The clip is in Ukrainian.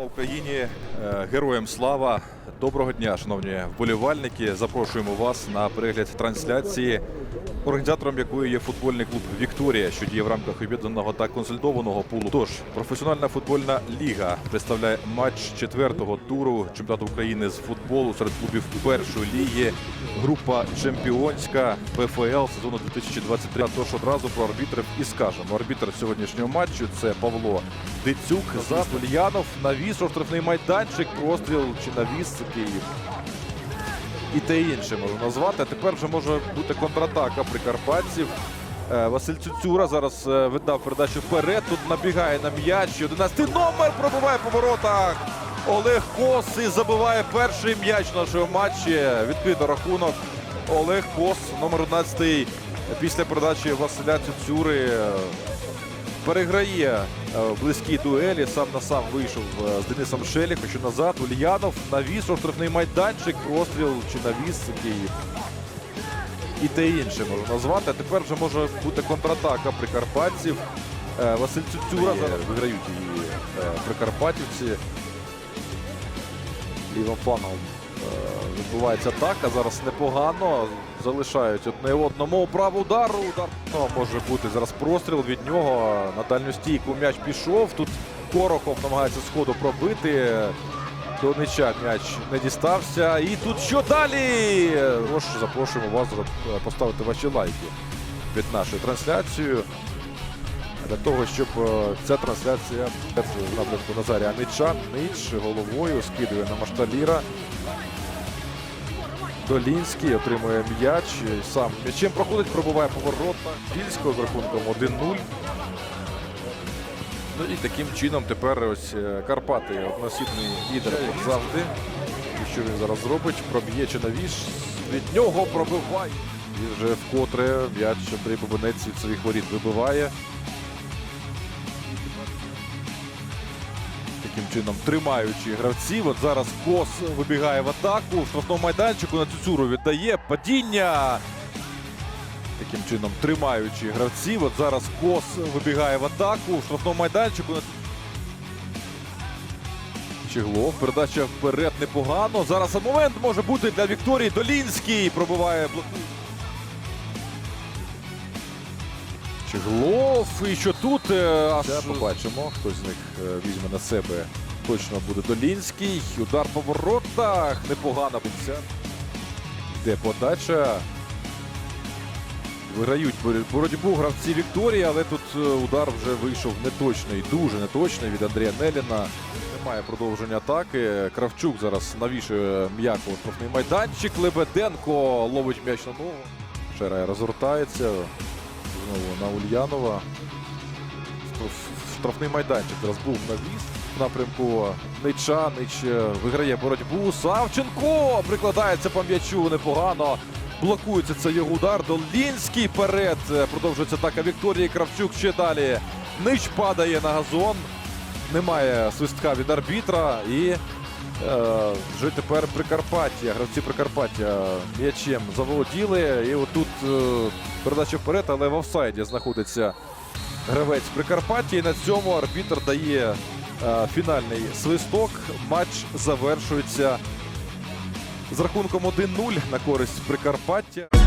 Україні! Е, Героям слава! Доброго дня, шановні вболівальники. Запрошуємо вас на перегляд трансляції, організатором якої є футбольний клуб Вікторія, що діє в рамках об'єднаного та консолідованого пулу. Тож професіональна футбольна ліга представляє матч четвертого туру чемпіонату України з футболу серед клубів першої ліги. Група чемпіонська ПФЛ сезону 2023. Тож одразу про арбітрів і скажемо. Арбітр сьогоднішнього матчу це Павло Дицюк, за Ульянов, навіс штрафний майданчик, простріл чи навіс Київ. І те інше можна назвати. А тепер вже може бути контратака прикарпатців. Е, Василь Цюцюра зараз е, віддав передачу вперед. Тут набігає на м'яч. 11 номер пробиває по воротах. Олег Кос і забиває перший м'яч нашого матчі. Відкрито рахунок. Олег Кос, номер 11 після передачі Василя Цюцюри. е, переграє в близькій дуелі. Сам на сам вийшов е, з Денисом Шеліхом, що назад. Ульянов навіс штрафний майданчик, простріл чи навіс Київ. І те інше можна назвати. А тепер вже може бути контратака прикарпатців. Е, Василь Цюцюра зараз виграють її е, прикарпатівці. Лівим флангом е, відбувається атака. Зараз непогано. Залишають одне одному. Право удару. Удар ну, може бути зараз простріл від нього. На дальню стійку м'яч пішов. Тут Корохов намагається сходу пробити. До м'яч не дістався. І тут що далі? Тож запрошуємо вас е, поставити ваші лайки під нашою трансляцією. Для того, щоб е, ця трансляція в напрямку Назарія Нича. Нич головою скидує на Машталіра. Долінський отримує м'яч. Сам м'ячем проходить, пробуває поворота. Більського з рахунком 1-0. Ну і таким чином тепер ось е, Карпати односібний лідер як завжди. І що він зараз зробить? Проб'є чи навіж. Від нього пробиває. І вже вкотре м'яч Андрій Бабинець від своїх воріт вибиває. Таким чином, тримаючи гравців. От зараз Кос вибігає в атаку. В штрафному майданчику на Цюцюру віддає падіння. Таким чином, тримаючи гравців. От зараз Кос вибігає в атаку. В штрафному майданчику на Чеглов. Передача вперед непогано. Зараз момент може бути для Вікторії. Долінський пробиває блокує. Чеглов. І що тут? е, Аж побачимо. Хтось з них е, візьме на себе. Точно буде Долінський. Удар по воротах. Непогано биться. Йде подача. Виграють боротьбу гравці Вікторії, але тут е, удар вже вийшов неточний, дуже неточний від Андрія Неліна. Немає продовження атаки. Кравчук зараз навішує м'яко штрафний майданчик. Лебеденко ловить м'яч на ногу. Шерай розгортається. Знову на Ульянова. Штрафний майданчик зараз був навіс в напрямку Нича. Нич е, виграє боротьбу. Савченко прикладається по м'ячу непогано. Блокується це його удар. Долінський перед. Е, Продовжується атака Вікторії. Кравчук ще далі. Нич падає на газон. Немає свистка від арбітра. І вже тепер Прикарпаття. Гравці Прикарпаття м'ячем заволоділи. І отут е, передача вперед, але в офсайді знаходиться гравець Прикарпаття. І на цьому арбітр дає е, фінальний свисток. Матч завершується з рахунком 1-0 на користь Прикарпаття.